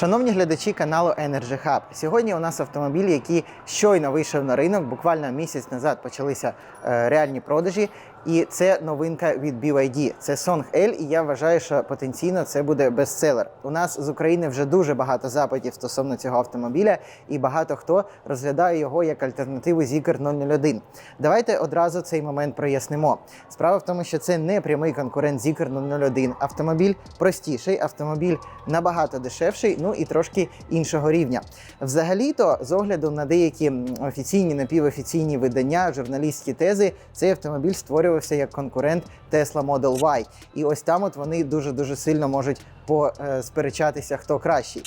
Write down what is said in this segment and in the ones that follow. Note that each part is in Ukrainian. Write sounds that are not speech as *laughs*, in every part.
Шановні глядачі каналу Energy Hub, сьогодні у нас автомобіль, який щойно вийшов на ринок. Буквально місяць назад почалися е, реальні продажі. І це новинка від BYD. Це Song L, і я вважаю, що потенційно це буде бестселер. У нас з України вже дуже багато запитів стосовно цього автомобіля, і багато хто розглядає його як альтернативу Zeekr 001. Давайте одразу цей момент прояснимо. Справа в тому, що це не прямий конкурент Zeekr 001. Автомобіль простіший, автомобіль набагато дешевший, ну і трошки іншого рівня. Взагалі-то, з огляду на деякі офіційні напівофіційні видання, журналістські тези, цей автомобіль створювався як конкурент Tesla Model Y. І ось там от вони дуже дуже сильно можуть посперечатися, хто кращий.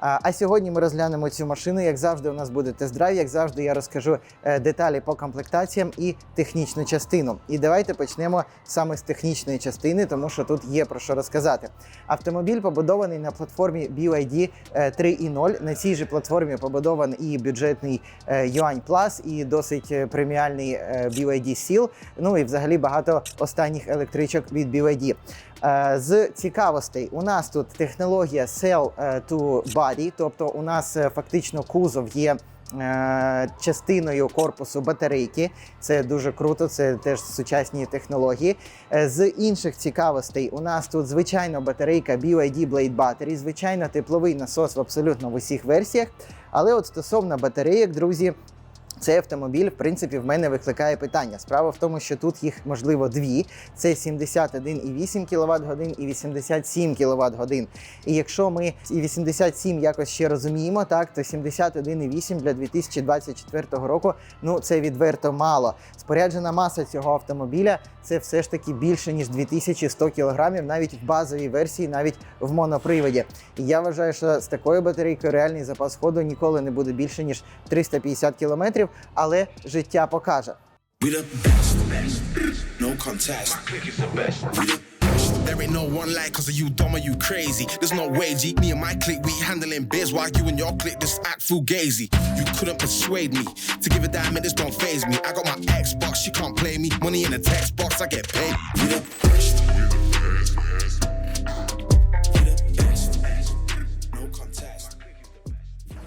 А сьогодні ми розглянемо цю машину. Як завжди, у нас буде тест-драйв. Як завжди, я розкажу е, деталі по комплектаціям і технічну частину. І давайте почнемо саме з технічної частини, тому що тут є про що розказати. Автомобіль побудований на платформі BYD е, 3.0. На цій же платформі побудований і бюджетний е, Yuan Plus, і досить е, преміальний е, BYD Seal. Ну і взагалі багато останніх електричок від BYD. Е, З цікавостей у нас тут технологія Cell е, to Body, тобто у нас е, фактично кузов є. Частиною корпусу батарейки, це дуже круто, це теж сучасні технології. З інших цікавостей у нас тут звичайно батарейка BYD Blade Battery, звичайно, тепловий насос в абсолютно в усіх версіях. Але от стосовно батарейок, друзі, цей автомобіль, в принципі, в мене викликає питання. Справа в тому, що тут їх можливо дві: це 71,8 кВт годин і 87 кВт годин. І якщо ми і 87 якось ще розуміємо, так то 71,8 для 2024 року ну це відверто мало. Споряджена маса цього автомобіля це все ж таки більше ніж 2100 кг, навіть в базовій версії, навіть в моноприводі. І я вважаю, що з такою батарейкою реальний запас ходу ніколи не буде більше ніж 350 км, але життя покаже. We the best, no contest. We the best. There ain't no one like cause of you dumb or you crazy. There's no way, G. Me and my clique, we handling biz while you and your clique just act fugazi. You couldn't persuade me to give a damn, it just don't phase me. I got my Xbox, she can't play me. Money in a text box, I get paid. We the best. We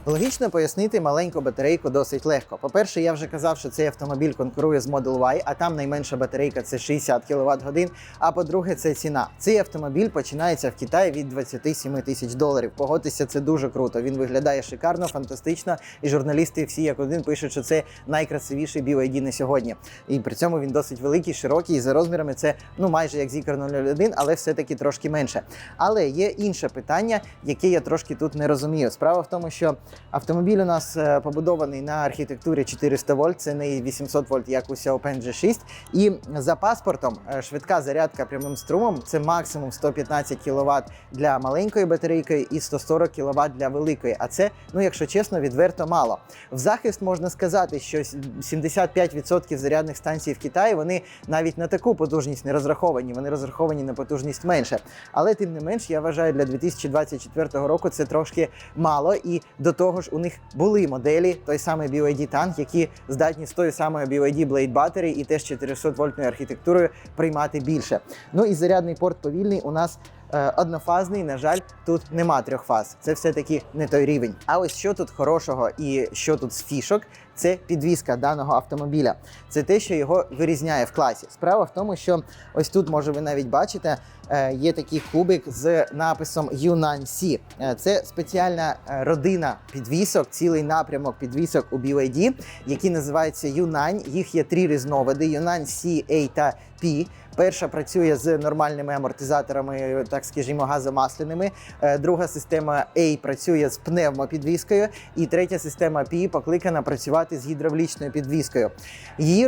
Логічно пояснити маленьку батарейку досить легко. По-перше, я вже казав, що цей автомобіль конкурує з Model Y, а там найменша батарейка це 60 кВт годин. А по-друге, це ціна. Цей автомобіль починається в Китаї від 27 тисяч доларів. Погодьтеся, це дуже круто. Він виглядає шикарно, фантастично. І журналісти всі як один пишуть, що це найкрасивіший BYD на сьогодні. І при цьому він досить великий, широкий. І за розмірами це ну майже як Zeekr 001, але все-таки трошки менше. Але є інше питання, яке я трошки тут не розумію. Справа в тому, що автомобіль у нас е, побудований на архітектурі 400 вольт, це не 800 вольт, як у Xiaopeng G6. І за паспортом е, швидка зарядка прямим струмом це максимум 115 кВт для маленької батарейки і 140 кВт для великої. А це, ну якщо чесно, відверто мало. В захист можна сказати, що 75% зарядних станцій в Китаї вони навіть на таку потужність не розраховані, вони розраховані на потужність менше. Але тим не менш, я вважаю, для 2024 року це трошки мало. І до того ж, у них були моделі, той самий BYD танк, які здатні з тою самої BYD Blade Battery і теж 400 вольтною архітектурою приймати більше. Ну і зарядний порт повільний у нас. е, Однофазний, на жаль, тут нема трьох фаз. Це все-таки не той рівень. А ось що тут хорошого і що тут з фішок, це підвіска даного автомобіля. Це те, що його вирізняє в класі. Справа в тому, що ось тут, може, ви навіть бачите, е, є такий кубик з написом U9C. Е, Це спеціальна е, родина підвісок, цілий напрямок підвісок у BYD, які називаються U9. Їх є три різновиди: U9 C, A та P. Перша працює з нормальними амортизаторами, так скажімо, газомасляними. Е, Друга система A працює з пневмопідвіскою, і третя система P покликана працювати з гідравлічною підвіскою. Її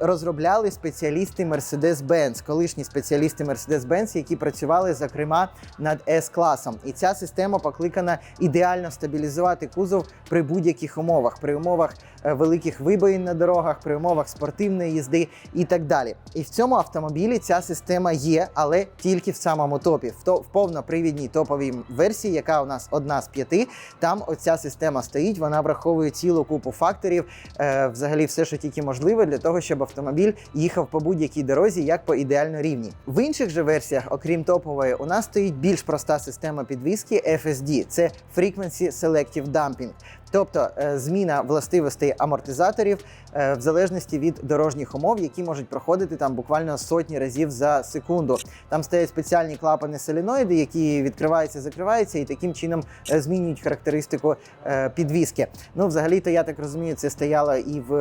розробляли спеціалісти Mercedes-Benz, колишні спеціалісти Mercedes-Benz, які працювали зокрема над S-класом. І ця система покликана ідеально стабілізувати кузов при будь-яких умовах, при умовах великих вибоїн на дорогах, при умовах спортивної їзди і так далі. І в цьому автомобілі ця система є, але тільки в самому топі. В, то, в повнопривідній топовій версії, яка у нас одна з п'яти, там оця система стоїть. Вона враховує цілу купу факторів, е, взагалі все, що тільки можливе, для того, щоб автомобіль їхав по будь-якій дорозі, як по ідеально рівні. В інших же версіях, окрім топової, у нас стоїть більш проста система підвіски FSD. Це Frequency Selective Damping. Тобто е, зміна властивостей амортизаторів е, в залежності від дорожніх умов, які можуть проходити там буквально сотні разів за секунду. Там стоять спеціальні клапани соліноїди, які відкриваються, закриваються, і таким чином е, змінюють характеристику підвіски. Ну, взагалі-то я так розумію, це стояло і в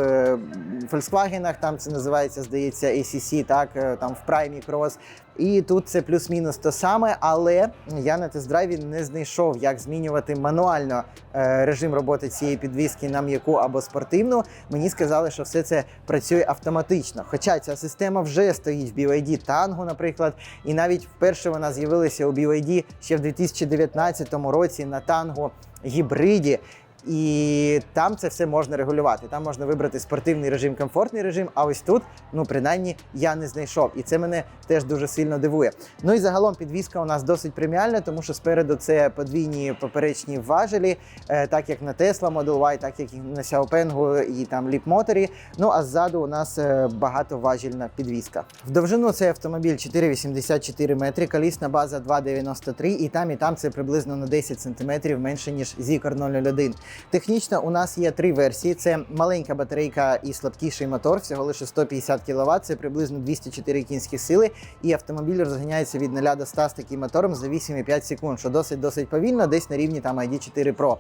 Volkswagen, там це називається, здається, ACC, так там в Prime Cross. І тут це плюс-мінус те саме, але я на тест-драйві не знайшов, як змінювати мануально е, режим роботи цієї підвіски на м'яку або спортивну. Мені сказали, що все це працює автоматично. Хоча ця система вже стоїть в BYD Tango, наприклад, і навіть вперше вона з'явилася у BYD ще в 2019 році на Tango гібриді. І там це все можна регулювати. Там можна вибрати спортивний режим, комфортний режим. А ось тут, ну принаймні, я не знайшов. І це мене теж дуже сильно дивує. Ну і загалом підвізка у нас досить преміальна, тому що спереду це подвійні поперечні важелі, е, так як на Tesla Model Y, так як і на Xiaopeng і там Motor. Ну а ззаду у нас е, багатоважільна підвізка. В довжину цей автомобіль 4,84 метри, колісна база 2,93, і там, і там це приблизно на 10 сантиметрів менше ніж Zikr 001. Технічно у нас є три версії: це маленька батарейка і слабкіший мотор, всього лише 150 кВт, це приблизно 204 кінські сили. І автомобіль розганяється від 0 до 100 з таким мотором за 8,5 секунд, що досить досить повільно, десь на рівні там ID4 Pro.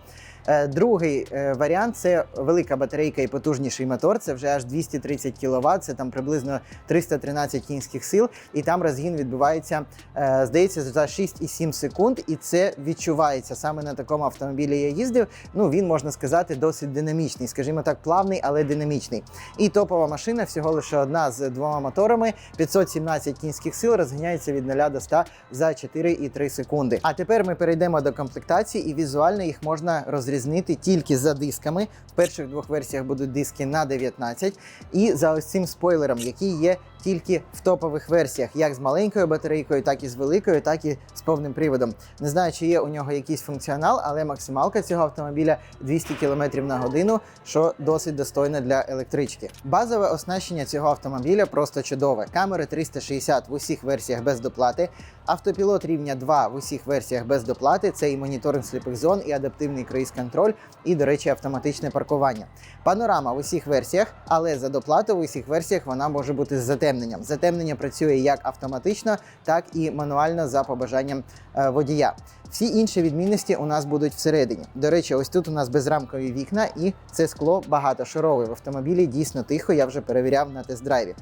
Е, Другий е, варіант це велика батарейка і потужніший мотор. Це вже аж 230 кВт, це там приблизно 313 кінських сил, і там розгін відбувається, е, здається, за 6,7 секунд. І це відчувається саме на такому автомобілі. Я їздив. Ну він можна сказати досить динамічний, скажімо так, плавний, але динамічний. І топова машина всього лише одна з двома моторами, 517 кінських сил, розганяється від 0 до 100 за 4,3 секунди. А тепер ми перейдемо до комплектації, і візуально їх можна розрізнити тільки за дисками. В перших двох версіях будуть диски на 19, і за ось цим спойлером, який є тільки в топових версіях, як з маленькою батарейкою, так і з великою, так і з повним приводом. Не знаю, чи є у нього якийсь функціонал, але максималка цього автомобіля 200 км на годину, що досить достойно для електрички. Базове оснащення цього автомобіля просто чудове. Камери 360 в усіх версіях без доплати. Автопілот рівня 2 в усіх версіях без доплати. Це і моніторинг сліпих зон, і адаптивний круїз-контроль, і, до речі, автоматичне паркування. Панорама в усіх версіях, але за доплату в усіх версіях вона може бути з затемненням. Затемнення працює як автоматично, так і мануально за побажанням е, водія. Всі інші відмінності у нас будуть всередині. До речі, ось тут у нас безрамкові вікна, і це скло багатошарове. В автомобілі дійсно тихо, я вже перевіряв на тест-драйві.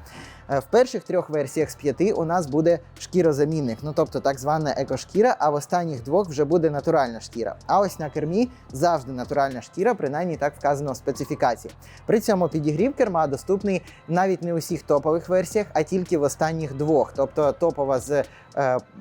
Е, В перших трьох версіях з п'яти у нас буде шкірозамінник, ну тобто так звана екошкіра, а в останніх двох вже буде натуральна шкіра. А ось на кермі завжди натуральна шкіра, принаймні так вказано в специфікації. При цьому підігрів керма доступний навіть не у всіх топових версіях, а тільки в останніх двох, тобто топова з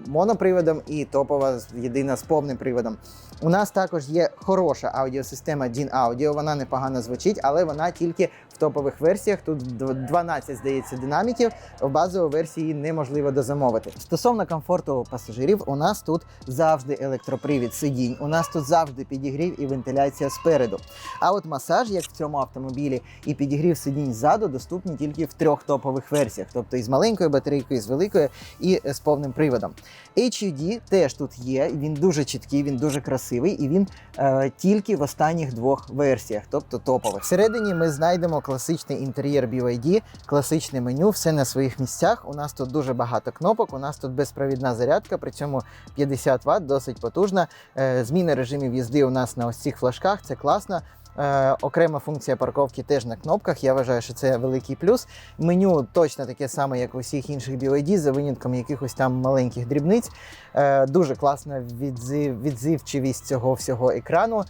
моноприводом і топова єдина з повним приводом. У нас також є хороша аудіосистема DIN Audio, вона непогано звучить, але вона тільки в топових версіях. Тут 12, здається, динаміків. В базовій версії неможливо дозамовити. Стосовно комфорту пасажирів, у нас тут завжди електропривід сидінь. У нас тут завжди підігрів і вентиляція спереду. А от масаж, як в цьому автомобілі, і підігрів сидінь ззаду доступні тільки в трьох топових версіях, тобто із маленькою батарейкою, з великою і з повним приводом. HUD теж тут є. Він дуже чіткий, він дуже красивий, і він е, тільки в останніх двох версіях, тобто топових. Всередині ми знайдемо класичний інтер'єр BYD, класичне меню, все на своїх місцях. У нас тут дуже багато кнопок. У нас тут безпровідна зарядка, при цьому 50 Вт, досить потужна. Е, зміна режимів їзди у нас на ось цих флажках. Це класно. Е, окрема функція парковки теж на кнопках. Я вважаю, що це великий плюс. Меню точно таке саме, як у всіх інших BYD, за винятком якихось там маленьких дрібниць. Е, дуже класна відзив, відзивчивість цього всього екрану.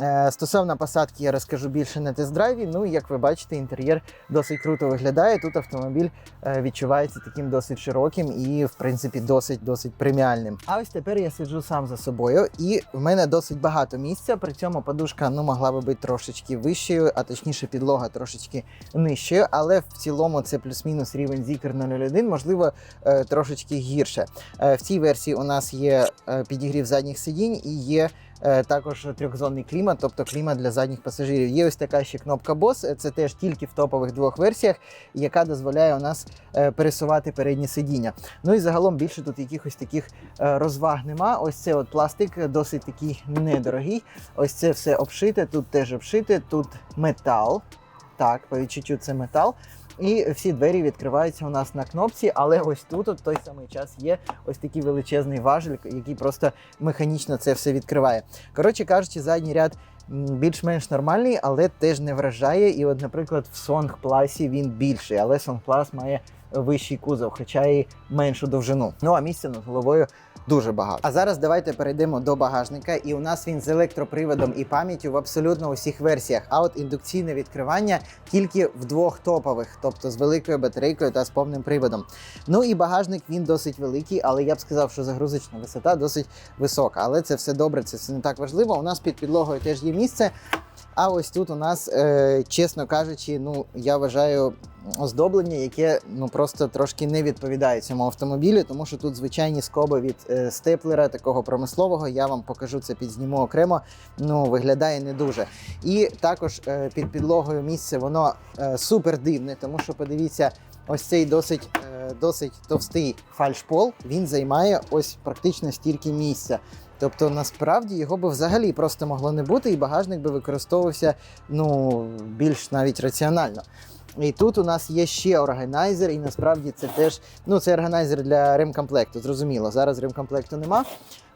Е, Стосовно посадки я розкажу більше на тест-драйві. Ну і як ви бачите, інтер'єр досить круто виглядає. Тут автомобіль е, відчувається таким досить широким і, в принципі, досить досить преміальним. А ось тепер я сиджу сам за собою, і в мене досить багато місця. При цьому подушка ну могла би бути трошечки вищою, а точніше підлога трошечки нижчою. Але в цілому це плюс-мінус рівень Zikr 01, можливо, е, трошечки гірше. В цій версії у нас є підігрів задніх сидінь і є також трьохзонний клімат, тобто клімат для задніх пасажирів. Є ось така ще кнопка BOSS, це теж тільки в топових двох версіях, яка дозволяє у нас е, пересувати передні сидіння. Ну і загалом більше тут якихось таких е, розваг нема. Ось це от пластик досить такий недорогий. Ось це все обшите, тут теж обшите, тут метал. Так, по відчуттю це метал. І всі двері відкриваються у нас на кнопці, але ось тут, от той самий час, є ось такий величезний важель, який просто механічно це все відкриває. Коротше кажучи, задній ряд більш-менш нормальний, але теж не вражає. І, от, наприклад, в Song Plus він більший, але Song Plus має вищий кузов, хоча і меншу довжину. Ну а місця над головою дуже багато. А зараз давайте перейдемо до багажника. І у нас він з електроприводом і пам'яттю в абсолютно усіх версіях. А от індукційне відкривання тільки в двох топових, тобто з великою батарейкою та з повним приводом. Ну і багажник він досить великий, але я б сказав, що загрузочна висота досить висока. Але це все добре, це все не так важливо. У нас під підлогою теж є місце. А ось тут у нас, е, чесно кажучи, ну я вважаю оздоблення, яке ну просто трошки не відповідає цьому автомобілю, тому що тут звичайні скоби від е, степлера, такого промислового. Я вам покажу це підзніму окремо. Ну виглядає не дуже. І також е, під підлогою місце воно супер дивне, тому що подивіться, ось цей досить, досить товстий фальшпол. Він займає ось практично стільки місця. Тобто насправді його би взагалі просто могло не бути, і багажник би використовувався ну більш навіть раціонально. І тут у нас є ще органайзер, і насправді це теж ну це органайзер для ремкомплекту. Зрозуміло, зараз ремкомплекту нема.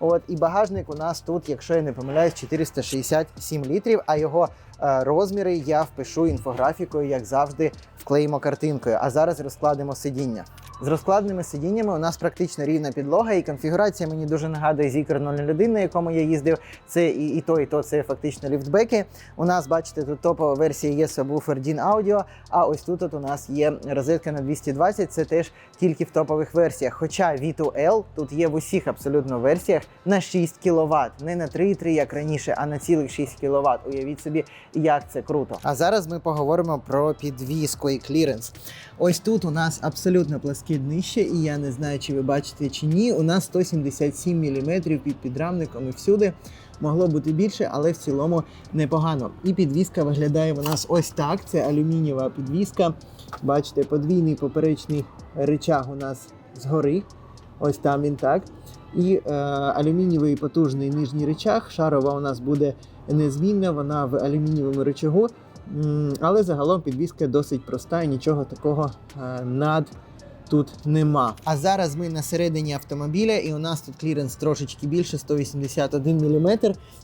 От і багажник у нас тут, якщо я не помиляюсь, 467 літрів. А його е, розміри я впишу інфографікою, як завжди, вклеїмо картинкою. А зараз розкладемо сидіння. З розкладними сидіннями у нас практично рівна підлога, і конфігурація мені дуже нагадує Zikr 01, на якому я їздив. Це і, і то, і то це фактично ліфтбеки. У нас, бачите, тут топова версія є Subwoofer DIN Audio, а ось тут от у нас є розетка на 220, це теж тільки в топових версіях. Хоча V2L тут є в усіх абсолютно версіях на 6 кВт, не на 3,3, як раніше, а на цілих 6 кВт. Уявіть собі, як це круто. А зараз ми поговоримо про підвіску і кліренс. Ось тут у нас абсолютно пласке днище, і я не знаю, чи ви бачите чи ні. У нас 177 мм під підрамником і всюди. Могло бути більше, але в цілому непогано. І підвіска виглядає у нас ось так. Це алюмінієва підвіска. Бачите, подвійний поперечний речаг у нас згори. Ось там він так. І е, алюмінієвий потужний нижній речаг. Шарова у нас буде незмінна, вона в алюмінієвому речагу. Але загалом підвіска досить проста і нічого такого е, над тут нема. А зараз ми на середині автомобіля, і у нас тут кліренс трошечки більше 181 мм.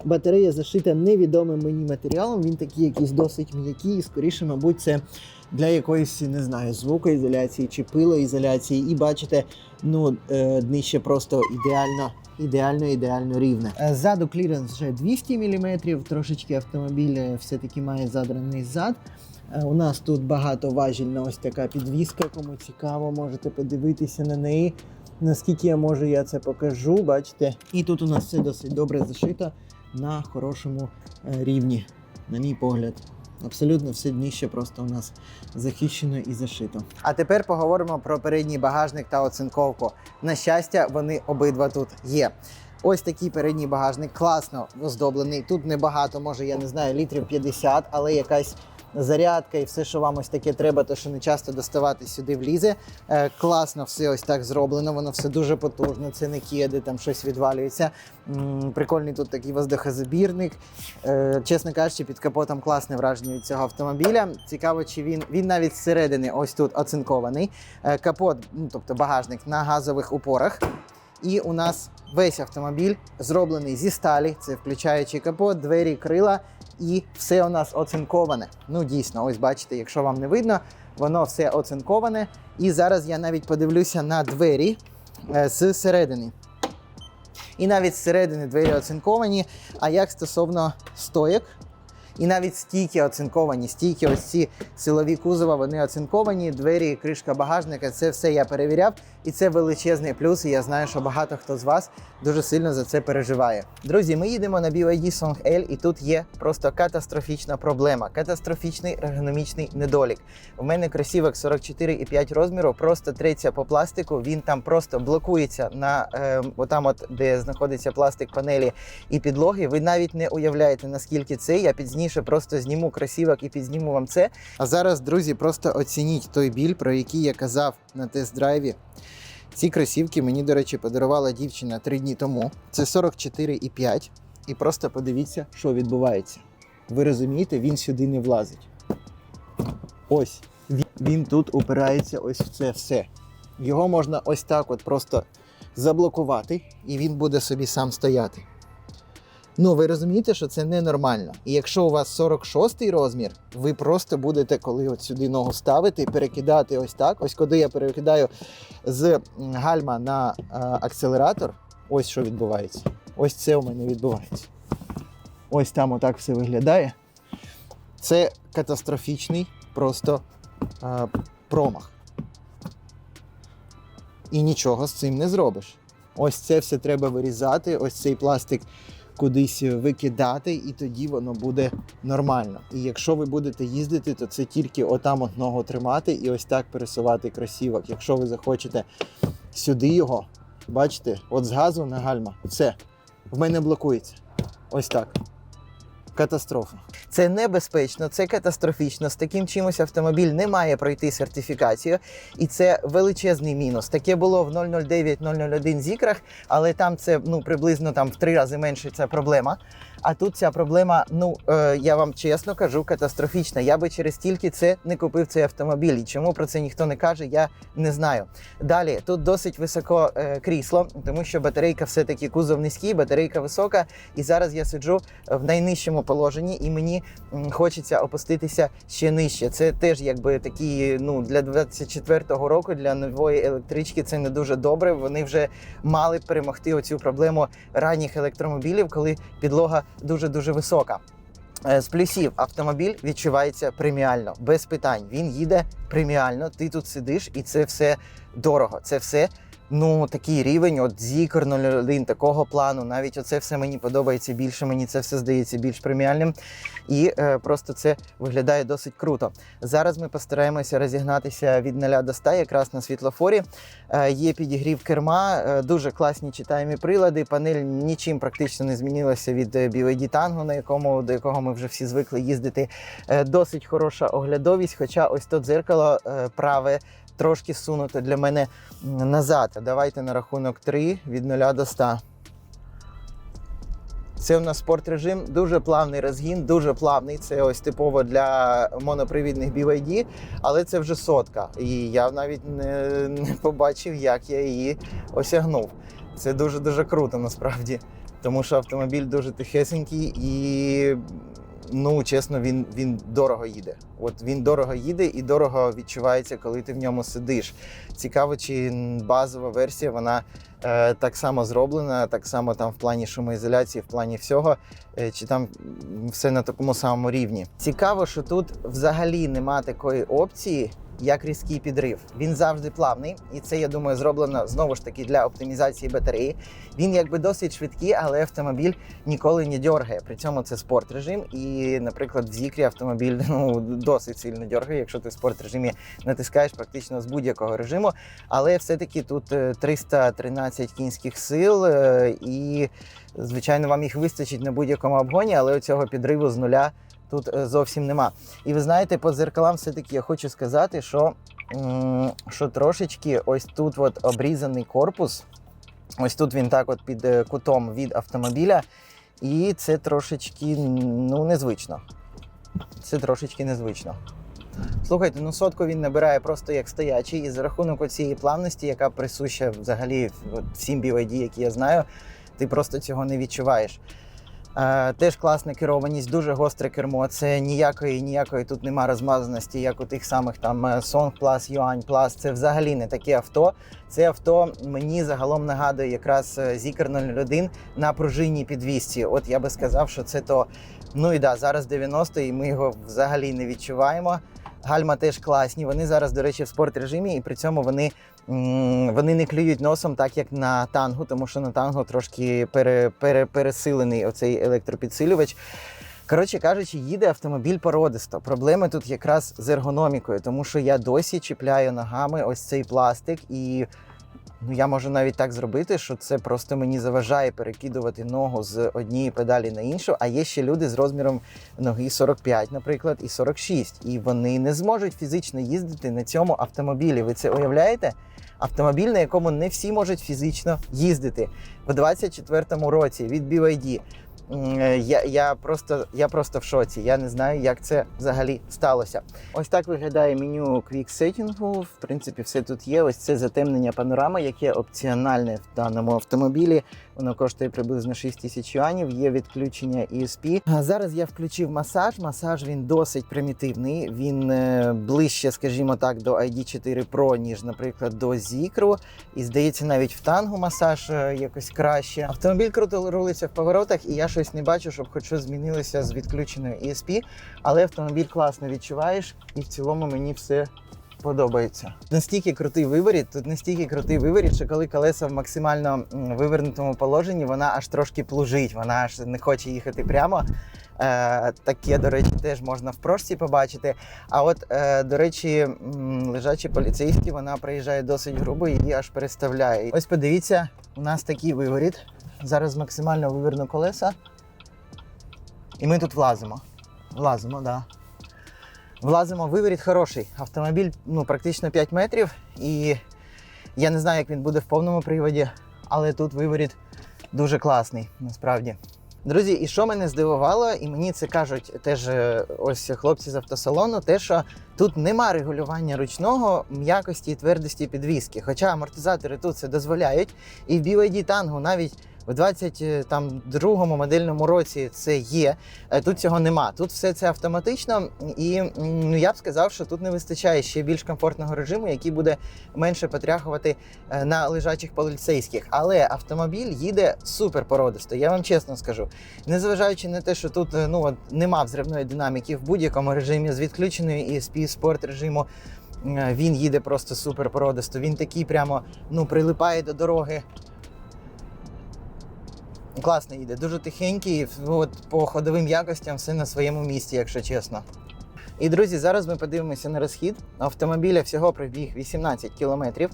Батарея зашита невідомим мені матеріалом. Він такий якийсь досить м'який, і скоріше, мабуть, це для якоїсь не знаю звукоізоляції чи пилоізоляції. І бачите, ну е, днище просто ідеально. Ідеально, ідеально рівне. Е, Ззаду кліренс вже 200 мм, трошечки автомобіль е, все-таки має задраний зад. У нас тут багатоважільна ось така підвіска. Кому цікаво, можете подивитися на неї. Наскільки я можу, я це покажу. Бачите, і тут у нас все досить добре зашито на хорошому рівні, на мій погляд. Абсолютно все дніще просто у нас захищено і зашито. А тепер поговоримо про передній багажник та оцинковку. На щастя, вони обидва тут є. Ось такий передній багажник, класно оздоблений. Тут небагато, може, я не знаю, літрів 50, але якась зарядка і все, що вам ось таке треба, то що не часто доставати сюди влізе. Е, класно все ось так зроблено, воно все дуже потужно, це не кеди, там щось відвалюється. Прикольний тут такий воздухозабірник. Е, чесно кажучи, під капотом класне враження від цього автомобіля. Цікаво, чи він він навіть зсередини ось тут оцинкований. Е, капот, ну тобто багажник на газових упорах. І у нас весь автомобіль зроблений зі сталі, це включаючи капот, двері, крила, і все у нас оцинковане. Ну дійсно, ось бачите, якщо вам не видно, воно все оцинковане. І зараз я навіть подивлюся на двері е, з середини. І навіть зсередини двері оцинковані. А як стосовно стоєк, і навіть стійки оцинковані. Стійки, ось ці силові кузова, вони оцинковані, двері, кришка багажника це все я перевіряв. І це величезний плюс. І я знаю, що багато хто з вас дуже сильно за це переживає. Друзі, ми їдемо на BYD Song L, і тут є просто катастрофічна проблема, катастрофічний ергономічний недолік. У мене кросівок 44,5 розміру, просто треться по пластику. Він там просто блокується на е, отам, от де знаходиться пластик панелі і підлоги. Ви навіть не уявляєте наскільки це. Я пізніше просто зніму кросівок і підзніму вам це. А зараз, друзі, просто оцініть той біль, про який я казав на тест-драйві. Ці кросівки мені, до речі, подарувала дівчина три дні тому. Це 44,5. І просто подивіться, що відбувається. Ви розумієте, він сюди не влазить. Ось. Він, тут упирається ось в це все. Його можна ось так от просто заблокувати, і він буде собі сам стояти. Ну, ви розумієте, що це ненормально. І якщо у вас 46-й розмір, ви просто будете, коли от сюди ногу ставити, перекидати ось так. Ось коли я перекидаю з гальма на е, акселератор, ось що відбувається. Ось це у мене відбувається. Ось там отак все виглядає. Це катастрофічний просто е, промах. І нічого з цим не зробиш. Ось це все треба вирізати, ось цей пластик кудись викидати, і тоді воно буде нормально. І якщо ви будете їздити, то це тільки отам одного тримати і ось так пересувати кросівок. Якщо ви захочете сюди його, бачите, от з газу на гальма, все, в мене блокується. Ось так. Катастрофа. Це небезпечно, це катастрофічно. З таким чимось автомобіль не має пройти сертифікацію, і це величезний мінус. Таке було в 009-001 зікрах, але там це ну приблизно там в три рази менше ця проблема. А тут ця проблема, ну е, я вам чесно кажу, катастрофічна. Я би через стільки це не купив цей автомобіль. І чому про це ніхто не каже, я не знаю. Далі тут досить високо е, крісло, тому що батарейка все-таки кузов низький, батарейка висока. І зараз я сиджу в найнижчому положенні, і мені хочеться опуститися ще нижче. Це теж якби такі, ну для 24-го року для нової електрички це не дуже добре. Вони вже мали перемогти оцю проблему ранніх електромобілів, коли підлога дуже дуже висока. Е, З плюсів автомобіль відчувається преміально, без питань. Він їде преміально. Ти тут сидиш, і це все дорого. Це все. Ну, такий рівень, от Зікр 01, такого плану. Навіть оце все мені подобається більше. Мені це все здається більш преміальним. І е, просто це виглядає досить круто. Зараз ми постараємося розігнатися від 0 до 100 якраз на світлофорі. Е, є підігрів керма, е, дуже класні читаємі прилади. Панель нічим практично не змінилася від е, BYD Tango, на якому до якого ми вже всі звикли їздити. Е, досить хороша оглядовість. Хоча ось то дзеркало е, праве трошки сунуто для мене назад. Давайте на рахунок 3 від 0 до 100. Це у нас спорт режим, дуже плавний розгін, дуже плавний. Це ось типово для монопривідних BYD, але це вже сотка. І я навіть не, не побачив, як я її осягнув. Це дуже дуже круто насправді. Тому що автомобіль дуже тихесенький і, ну чесно, він, він дорого їде. От він дорого їде і дорого відчувається, коли ти в ньому сидиш. Цікаво, чи базова версія вона е, так само зроблена, так само там в плані шумоізоляції, в плані всього, е, чи там все на такому самому рівні. Цікаво, що тут взагалі нема такої опції. Як різкий підрив. Він завжди плавний, і це, я думаю, зроблено знову ж таки для оптимізації батареї. Він якби досить швидкий, але автомобіль ніколи не дергає. При цьому це спорт режим. І, наприклад, в Зікрі автомобіль *laughs* ну досить сильно дергає, якщо ти в спорт режимі натискаєш практично з будь-якого режиму. Але все-таки тут е, 313 кінських сил, е, і звичайно, вам їх вистачить на будь-якому обгоні, але цього підриву з нуля тут е, зовсім нема. І ви знаєте, по дзеркалам все-таки я хочу сказати, що, що трошечки ось тут от обрізаний корпус. Ось тут він так от під е, кутом від автомобіля. І це трошечки ну, незвично. Це трошечки незвично. Слухайте, ну сотку він набирає просто як стоячий, і за рахунок цієї плавності, яка присуща взагалі всім BYD, які я знаю, ти просто цього не відчуваєш. Е, теж класна керованість, дуже гостре кермо. Це ніякої, ніякої тут нема розмазаності, як у тих самих там е, Song Plus, Yuan Plus. Це взагалі не таке авто. Це авто мені загалом нагадує якраз е, Zikr 01 на пружинній підвісці. От я би сказав, що це то. Ну і да, зараз 90 і ми його взагалі не відчуваємо. Гальма теж класні. Вони зараз, до речі, в спорт режимі, і при цьому вони, вони не клюють носом, так як на тангу, тому що на тангу трошки пере, пере, пересилений оцей електропідсилювач. Коротше кажучи, їде автомобіль породисто. Проблеми тут якраз з ергономікою, тому що я досі чіпляю ногами ось цей пластик, і ну, я можу навіть так зробити, що це просто мені заважає перекидувати ногу з однієї педалі на іншу. А є ще люди з розміром ноги 45, наприклад, і 46. І вони не зможуть фізично їздити на цьому автомобілі. Ви це уявляєте? Автомобіль, на якому не всі можуть фізично їздити в 24-му році від BYD. Е, Я, я, просто, я просто в шоці. Я не знаю, як це взагалі сталося. Ось так виглядає меню Setting. В принципі, все тут є. Ось це затемнення панорами, яке опціональне в даному автомобілі. Воно коштує приблизно 6 тисяч юанів. Є відключення ESP. Зараз я включив масаж. Масаж він досить примітивний. Він е, ближче, скажімо так, до ID4 Pro, ніж, наприклад, до Zikr. І здається, навіть в тангу масаж е, якось краще. Автомобіль круто рулиться в поворотах, і я щось не бачу, щоб хоч щось змінилося з відключеною ESP. Але автомобіль класно відчуваєш, і в цілому мені все подобається. Настільки крутий виворіт, тут настільки крутий виворіт, що коли колеса в максимально вивернутому положенні, вона аж трошки плужить, вона аж не хоче їхати прямо. Е, таке, до речі, теж можна в прошці побачити. А от, е, до речі, лежачі поліцейські, вона приїжджає досить грубо і її аж переставляє. Ось подивіться, у нас такий виворіт. Зараз максимально виверну колеса. І ми тут влазимо. Влазимо, так. Да. Влазимо, виворіт хороший. Автомобіль ну, практично 5 метрів. І я не знаю, як він буде в повному приводі, але тут виворіт дуже класний, насправді. Друзі, і що мене здивувало, і мені це кажуть теж е, ось хлопці з автосалону, те, що тут нема регулювання ручного м'якості і твердості підвіски. Хоча амортизатори тут це дозволяють. І в BYD Tango навіть в 22-му модельному році це є. Е, Тут цього нема. Тут все це автоматично, і ну, я б сказав, що тут не вистачає ще більш комфортного режиму, який буде менше потряхувати е, на лежачих поліцейських. Але автомобіль їде супер породисто. Я вам чесно скажу. Незважаючи на те, що тут е, ну от нема взривної динаміки в будь-якому режимі з відключеною ESP спорт режиму. е, Він їде просто супер породисто. Він такий прямо ну прилипає до дороги. Класно їде, дуже тихенький. От по ходовим якостям все на своєму місці, якщо чесно. І друзі, зараз ми подивимося на розхід. Автомобіля всього пробіг 18 кілометрів.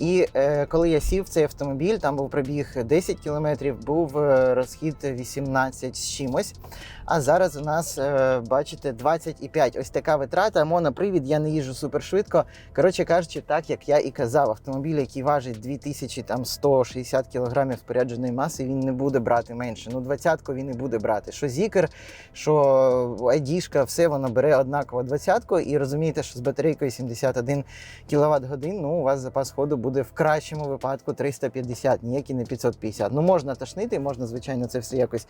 І е, коли я сів в цей автомобіль, там був пробіг 10 кілометрів, був е, розхід 18 з чимось. А зараз у нас, е, бачите, 25. Ось така витрата. Монопривід, я не їжджу супер швидко. Коротше кажучи, так як я і казав, автомобіль, який важить 2160 кг спорядженої маси, він не буде брати менше. Ну, двадцятку він і буде брати. Що Зікер, що айдішка, все воно бере однаково двадцятку. І розумієте, що з батарейкою 71 кВт годин, ну у вас запас ходу буде в кращому випадку 350, ніякі не 550. Ну можна тошнити, можна, звичайно, це все якось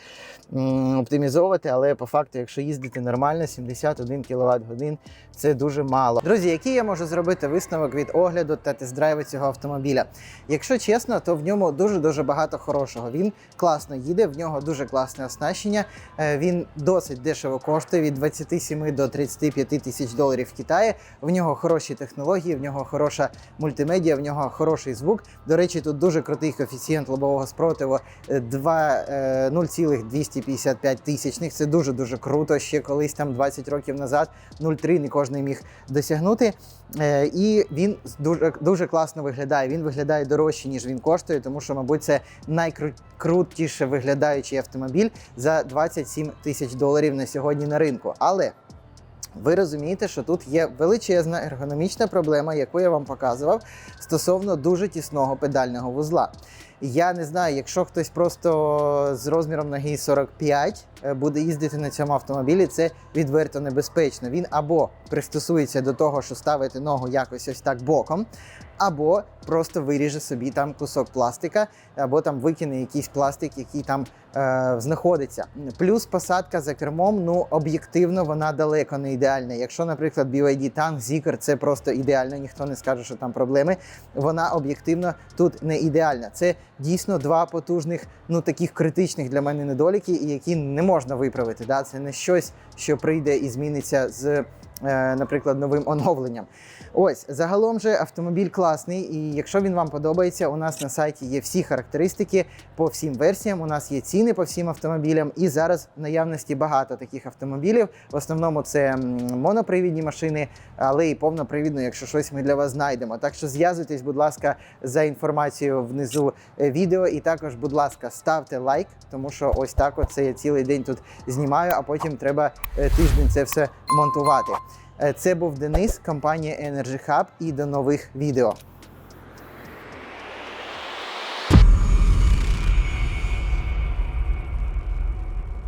оптимізовувати, але по факту, якщо їздити нормально, 71 кВт годин це дуже мало. Друзі, який я можу зробити висновок від огляду та тест-драйву цього автомобіля? Якщо чесно, то в ньому дуже дуже багато хорошого. Він класно їде, в нього дуже класне оснащення. Е, Він досить дешево коштує від 27 до 35 тисяч доларів в Китаї. В нього хороші технології, в нього хороша мультимедіа, в нього хороший звук. До речі, тут дуже крутий коефіцієнт лобового спротиву е, 2, е, 0,255 тисячних. Це дуже дуже круто. Ще колись там 20 років назад 0,3 не кожен міг досягнути. Е, І він дуже, дуже класно виглядає. Він виглядає дорожче, ніж він коштує, тому що, мабуть, це найкрутіше виглядаючий автомобіль за 27 тисяч доларів на сьогодні на ринку. Але ви розумієте, що тут є величезна ергономічна проблема, яку я вам показував стосовно дуже тісного педального вузла. Я не знаю, якщо хтось просто з розміром ноги 45 е, буде їздити на цьому автомобілі, це відверто небезпечно. Він або пристосується до того, що ставити ногу якось ось так боком, або просто виріже собі там кусок пластика, або там викине якийсь пластик, який там е, знаходиться. Плюс посадка за кермом, ну об'єктивно, вона далеко не ідеальна. Якщо, наприклад, BYD Tank, Zikr, це просто ідеально, ніхто не скаже, що там проблеми. Вона об'єктивно тут не ідеальна. Це дійсно два потужних, ну таких критичних для мене недоліки, які не можна виправити. Да? Це не щось, що прийде і зміниться з, наприклад, новим оновленням. Ось загалом же автомобіль класний, і якщо він вам подобається, у нас на сайті є всі характеристики по всім версіям. У нас є ціни по всім автомобілям, і зараз в наявності багато таких автомобілів. В основному це монопривідні машини, але і повнопривідно, якщо щось ми для вас знайдемо. Так що зв'язуйтесь, будь ласка, за інформацією внизу е, відео. І також, будь ласка, ставте лайк, тому що ось так от це я цілий день тут знімаю, а потім треба е, тиждень це все монтувати. Е, Це був Денис, компанія Energy Hub і до нових відео.